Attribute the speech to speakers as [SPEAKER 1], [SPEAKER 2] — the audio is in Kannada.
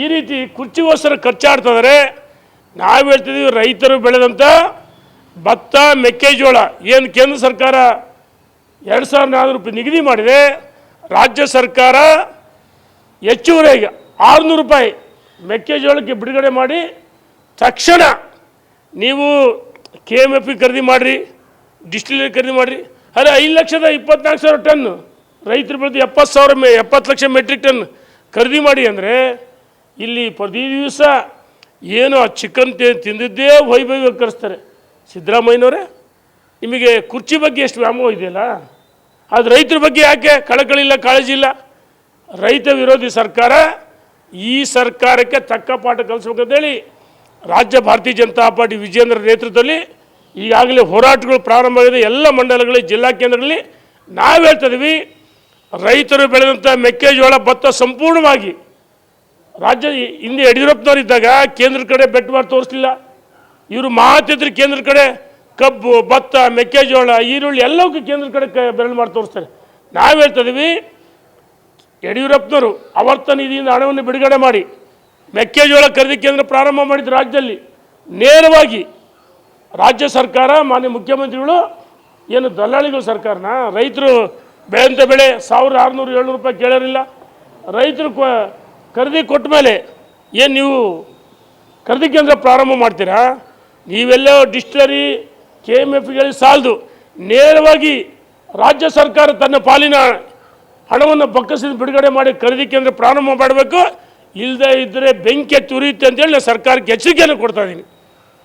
[SPEAKER 1] ಈ ರೀತಿ ಕುರ್ಚಿಗೋಸ್ಕರ ಖರ್ಚಾಡ್ತಿದ್ದಾರೆ ನಾವು ಹೇಳ್ತಿದ್ದೀವಿ ರೈತರು ಬೆಳೆದಂಥ ಭತ್ತ, ಮೆಕ್ಕೆಜೋಳ. ಏನು ಕೇಂದ್ರ ಸರ್ಕಾರ ಎರಡು ಸಾವಿರದ ನಾನ್ನೂರು ರೂಪಾಯಿ ನಿಗದಿ ಮಾಡಿದೆ. ರಾಜ್ಯ ಸರ್ಕಾರ ಹೆಚ್ಚುವರಿಯಾಗಿ ಆರುನೂರು ರೂಪಾಯಿ ಮೆಕ್ಕೆಜೋಳಕ್ಕೆ ಬಿಡುಗಡೆ ಮಾಡಿ ತಕ್ಷಣ ನೀವು ಕೆ ಎಂ ಎಫ್ ಖರೀದಿ ಮಾಡಿರಿ, ಡಿಸ್ಟಿಲರಿ ಖರೀದಿ ಮಾಡಿರಿ. ಅರೆ ಐದು ಲಕ್ಷದ ಇಪ್ಪತ್ನಾಲ್ಕು ಸಾವಿರ ಟನ್ ರೈತರು ಬೆಳೆದು ಎಪ್ಪತ್ತು ಸಾವಿರ ಎಪ್ಪತ್ತು ಲಕ್ಷ ಮೆಟ್ರಿಕ್ ಟನ್ ಖರೀದಿ ಮಾಡಿ ಅಂದರೆ ಇಲ್ಲಿ ಪ್ರತಿ ದಿವಸ ಏನು ಆ ಚಿಕನ್ ತಿಂದಿದ್ದೇ ವೈಭವ ಕರೆಸ್ತಾರೆ. ಸಿದ್ದರಾಮಯ್ಯನವರೇ, ನಿಮಗೆ ಕುರ್ಚಿ ಬಗ್ಗೆ ಎಷ್ಟು ವ್ಯಾಮೋಹ ಇದೆಯಲ್ಲ? ಅದು ರೈತರ ಬಗ್ಗೆ ಯಾಕೆ ಕಳಕಳಿಲ್ಲ, ಕಾಳಜಿ ಇಲ್ಲ? ರೈತ ವಿರೋಧಿ ಸರ್ಕಾರ ಈ ಸರ್ಕಾರಕ್ಕೆ ತಕ್ಕ ಪಾಠ ಕಲಿಸ್ಬೇಕಂತೇಳಿ ರಾಜ್ಯ ಭಾರತೀಯ ಜನತಾ ಪಾರ್ಟಿ ವಿಜೇಂದ್ರ ನೇತೃತ್ವದಲ್ಲಿ ಈಗಾಗಲೇ ಹೋರಾಟಗಳು ಪ್ರಾರಂಭ ಆಗಿದೆ. ಎಲ್ಲ ಮಂಡಲಗಳಲ್ಲಿ, ಜಿಲ್ಲಾ ಕೇಂದ್ರಗಳಲ್ಲಿ ನಾವು ಹೇಳ್ತಾ ರೈತರು ಬೆಳೆದಂಥ ಮೆಕ್ಕೆಜೋಳ ಭತ್ತ ಸಂಪೂರ್ಣವಾಗಿ ರಾಜ್ಯ ಹಿಂದೆ ಯಡಿಯೂರಪ್ಪನವ್ರು ಇದ್ದಾಗ ಕೇಂದ್ರ ಕಡೆ ಬೆಟ್ ಮಾಡಿ ತೋರಿಸಲಿಲ್ಲ. ಇವರು ಮಾತಿದ್ರೆ ಕೇಂದ್ರ ಕಡೆ ಕಬ್ಬು, ಭತ್ತ, ಮೆಕ್ಕೆಜೋಳ, ಈರುಳ್ಳಿ ಎಲ್ಲವಕ್ಕೂ ಕೇಂದ್ರ ಕಡೆ ಕ ಬೆರಳು ಮಾಡಿ ತೋರಿಸ್ತಾರೆ. ನಾವು ಹೇಳ್ತಾ ಇದೀವಿ, ಯಡಿಯೂರಪ್ಪನವರು ಆವರ್ತ ನಿಧಿಯಿಂದ ಹಣವನ್ನು ಬಿಡುಗಡೆ ಮಾಡಿ, ಮೆಕ್ಕೆಜೋಳ ಖರೀದಿ ಕೇಂದ್ರ ಪ್ರಾರಂಭ ಮಾಡಿದ ರಾಜ್ಯದಲ್ಲಿ ನೇರವಾಗಿ ರಾಜ್ಯ ಸರ್ಕಾರ, ಮಾನ್ಯ ಮುಖ್ಯಮಂತ್ರಿಗಳು, ಏನು ದಲ್ಲಾಳಿಗಳು ಸರ್ಕಾರನ? ರೈತರು ಬೆಳೆದಂಥ ಬೆಳೆ ಸಾವಿರದ ಆರುನೂರು, ಏಳ್ನೂರು ರೂಪಾಯಿ ಕೇಳೋರಿಲ್ಲ. ರೈತರು ಖರೀದಿ ಕೊಟ್ಟ ಮೇಲೆ ಏನು ನೀವು ಖರೀದಿ ಕೇಂದ್ರ ಪ್ರಾರಂಭ ಮಾಡ್ತೀರಾ? ನೀವೆಲ್ಲ ಡಿಸ್ಟಿಲರಿ ಕೆ ಎಂ ಎಫ್ಗಳಿಗೆ ಸಾಲದು, ನೇರವಾಗಿ ರಾಜ್ಯ ಸರ್ಕಾರ ತನ್ನ ಪಾಲಿನ ಹಣವನ್ನು ಬಕ್ಕಸಿದ ಬಿಡುಗಡೆ ಮಾಡಿ ಖರೀದಿ ಕೇಂದ್ರ ಪ್ರಾರಂಭ ಮಾಡಬೇಕು. ಇಲ್ಲದೆ ಇದ್ದರೆ ಬೆಂಕಿ ತುರಿಯುತ್ತೆ ಅಂತೇಳಿ ನಾನು ಸರ್ಕಾರಕ್ಕೆ ಎಚ್ಚರಿಕೆಯನ್ನು ಕೊಡ್ತಾ ಇದ್ದೀನಿ.